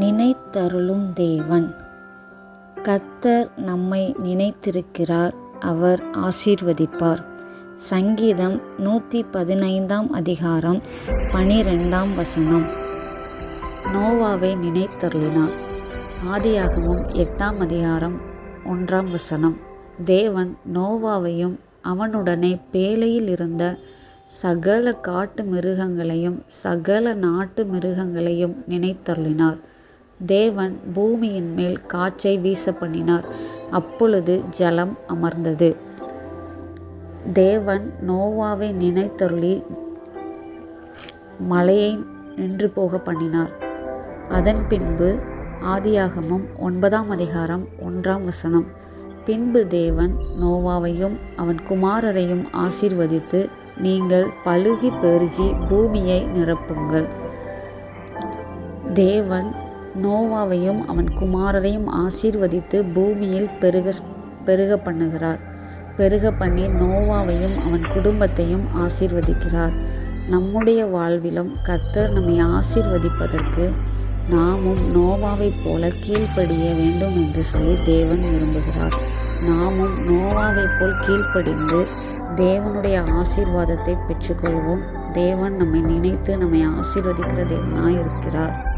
நினைத்தருளும் தேவன். கர்த்தர் நம்மை நினைத்திருக்கிறார் அவர் ஆசீர்வதிப்பார். சங்கீதம் நூற்றி பதினைந்தாம் அதிகாரம் பனிரெண்டாம் வசனம். நோவாவை நினைத்தருளினார். ஆதியாகமும் எட்டாம் அதிகாரம் ஒன்றாம் வசனம். தேவன் நோவாவையும் அவனுடனே பேழையில் இருந்த சகல காட்டு மிருகங்களையும் சகல நாட்டு மிருகங்களையும் நினைத்தருளினார். தேவன் பூமியின் மேல் காற்றை வீச பண்ணினார் அப்பொழுது ஜலம் அமர்ந்தது. தேவன் நோவாவை நினைத்தருளி மலையை நின்று போக பண்ணினார். அதன் பின்பு ஆதியாகமும் ஒன்பதாம் அதிகாரம் ஒன்றாம் வசனம். பின்பு தேவன் நோவாவையும் அவன் குமாரரையும் ஆசீர்வதித்து நீங்கள் பழுகி பெருகி பூமியை நிரப்புங்கள். தேவன் நோவாவையும் அவன் குமாரரையும் ஆசீர்வதித்து பூமியில் பெருக பெருக பண்ணுகிறார் பெருக பண்ணி நோவாவையும் அவன் குடும்பத்தையும் ஆசீர்வதிக்கிறார். நம்முடைய வாழ்விலும் கர்த்தர் நம்மை ஆசீர்வதிப்பதற்கு நாமும் நோவாவைப் போல கீழ்ப்படிய வேண்டும் என்று சொல்லி தேவன் விரும்புகிறார். நாமும் நோவாவைப் போல் கீழ்ப்படிந்து தேவனுடைய ஆசீர்வாதத்தை பெற்றுக்கொள்வோம். தேவன் நம்மை நினைத்து நம்மை ஆசீர்வதிக்கிற தேவனாய் இருக்கிறார்